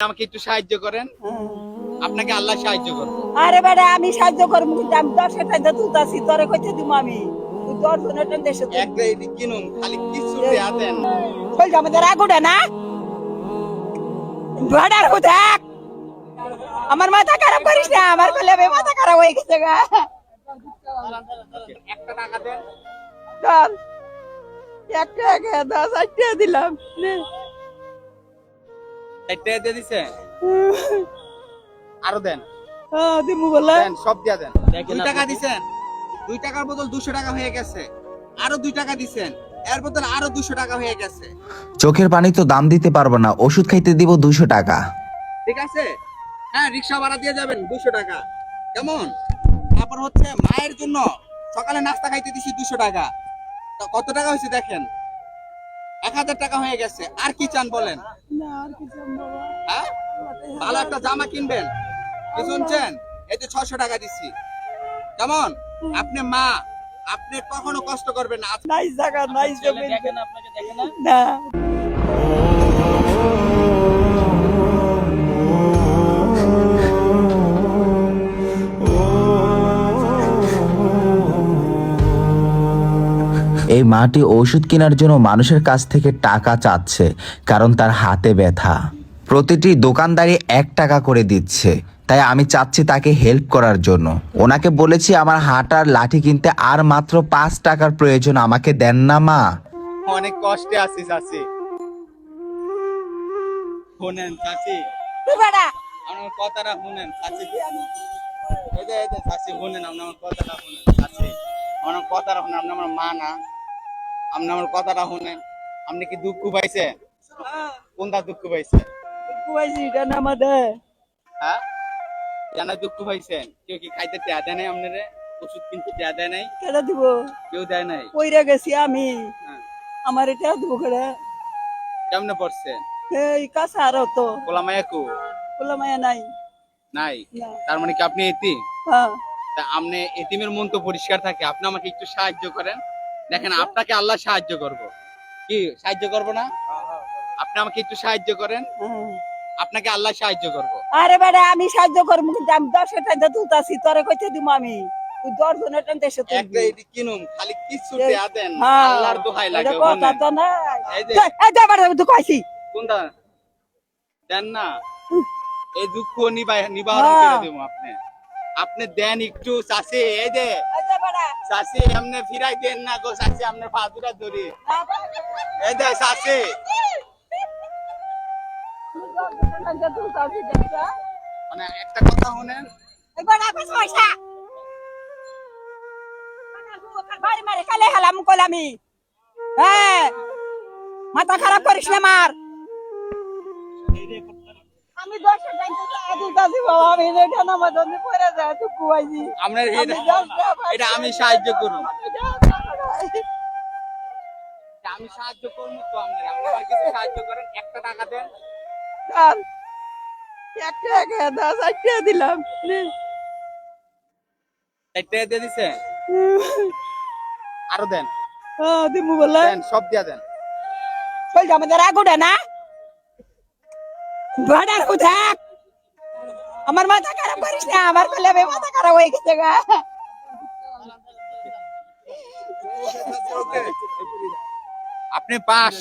আমাকে একটু সাহায্য করেন। আপনাকে আল্লাহ সাহায্য করব আরে বেটা আমি সাহায্য করব কিন্তু আমি দশ টাকা তুলতাছি তোরে কইতে দিব আমি। দশ জনের টান দেশে তুল। কিনুন খালি কিছু দেয়া দেন। চল আমাদের আগুটা না? ভাড়ার দেখ আমার মাথা খারাপ করিস না আমার কলে মাথা খারাপ হয়ে গেছে গা। একটা টাকা দেন। চল। একটা একা দশ দিলাম। নে। দিয়ে দিছে? আরও দেন। হ্যাঁ দিমু বলে। দেন সব দিয়া দেন। দুই টাকা দিছেন। দুই টাকার বদল দুশো টাকা হয়ে গেছে। আরও দুই টাকা দিছেন। এর বদল আরও দুশো টাকা হয়ে গেছে। চোখের পানি তো দাম দিতে পারব না ওষুধ খাইতে দিব দুশো টাকা। ঠিক আছে? হ্যাঁ রিক্সা ভাড়া দিয়ে যাবেন দুশো টাকা। কেমন? তারপর হচ্ছে মায়ের জন্য সকালে নাস্তা খাইতে দিছি দুশো টাকা। তো কত টাকা হয়েছে দেখেন? এক হাজার টাকা হয়ে গেছে। আর কি চান বলেন? হ্যাঁ? ভালো একটা জামা কিনবেন। কি শুনছেন? এই যে ছশো টাকা দিচ্ছি। কেমন? আপনি মা আপনি কখনো কষ্ট করবেন না। নাই জায়গা নাই জমি। না। এই মাটি ওষুধ কেনার জন্য মানুষের কাছ থেকে টাকা চাচ্ছে কারণ তার হাতে ব্যথা। প্রতিটি দোকানদারি এক টাকা করে দিচ্ছে তাই আমি চাচ্ছি তাকে হেল্প করার জন্য। ওনাকে বলেছি আমার হাঁটার লাঠি কিনতে আর মাত্র পাঁচ টাকার প্রয়োজন আমাকে দেন না মা। অনেক কষ্টে আছি চাষি শুনেন চাষি তুই বেটা আমার কথাটা শুনেন চাষি এই যে এই যে শুনেন আপনি আমার কথাটা শুনেন চাষি আমার কথাটা শুনেন আপনি আমার মা না। আপনি আমার কথাটা শুনেন। আপনি কি দুঃখ পাইছেন কোনটা দুঃখ পাইছেন কুয়াইছি এটা না মাদে হ্যাঁ? জানা দুঃখ পাইছেন কেউ কি খাইতে দেয়া দেয় নাই আপনারে ওষুধ কিনতে দেয়া দেয় নাই? কেটে দিব? কেউ দেয় নাই? পইরা গেছি আমি। হ্যাঁ। আমার এটা দিব কেটে কেমনে পড়ছেন এই কাঁচা আর তো কোলা মায়াকু বলে মায়া নাই। নাই? তার মানে কি আপনি এতি হ্যাঁ। তা আপনি এতিমের মন তো পরিষ্কার থাকে। আপনি আমাকে একটু সাহায্য করেন। দেখেন আপনাকে আল্লাহ সাহায্য করব। কি সাহায্য করব না? আপনি আমাকে একটু সাহায্য করেন। আপনাকে আল্লাহ সাহায্য করব। আরে বেটা আমি সাহায্য করব কিন্তু আমি দশ টাকা তুলতাছি তোরে কইতে দিব আমি। তুই দশ জনের টান দেশে একটা তুলবি এটি কিনুন খালি কিছু এই- দেয়া দেন হ্যাঁ, আল্লাহর দোহাই লাগে কথা। তো নাই এই যে- এই, এই যা বেটা, তুই কইছি। কোনটা? দেন না। এই দুঃখ নিবাই নিবারণ হ্যাঁ। করে দেবো আপনি। আপনি দেন একটু চাষে এই যে। চাষে আপনি ফিরাই দেন না গো চাষে আপনার ফাদুরা ধরে। এই চাষে মানে একটা কথা শুনেন। মাথা খারাপ করিস না আমার আমি দশ টাকা বাবা আমি এটা আমার জন্য পরে যায় তুই কুয়াইছি। আপনার এটা দশ টাকা এটা আমি সাহায্য করুন আমি দশ টাকা পাইছি। এটা আমি সাহায্য করুন তো আপনার। আপনি কিছু সাহায্য করেন একটা টাকা দেন। চল। একটা টাকা দশ আটটা দিলাম। নে। একটা দিয়ে দিছে? আরও দেন। হ্যাঁ, দিমু বলে। সব দিয়া দেন। চল আমাদের আগুটা না? ভাড়ার দেখ আমার মাথা খারাপ করিস না আমার কলে মাথা খারাপ হয়ে গেছে গা আপনি পাস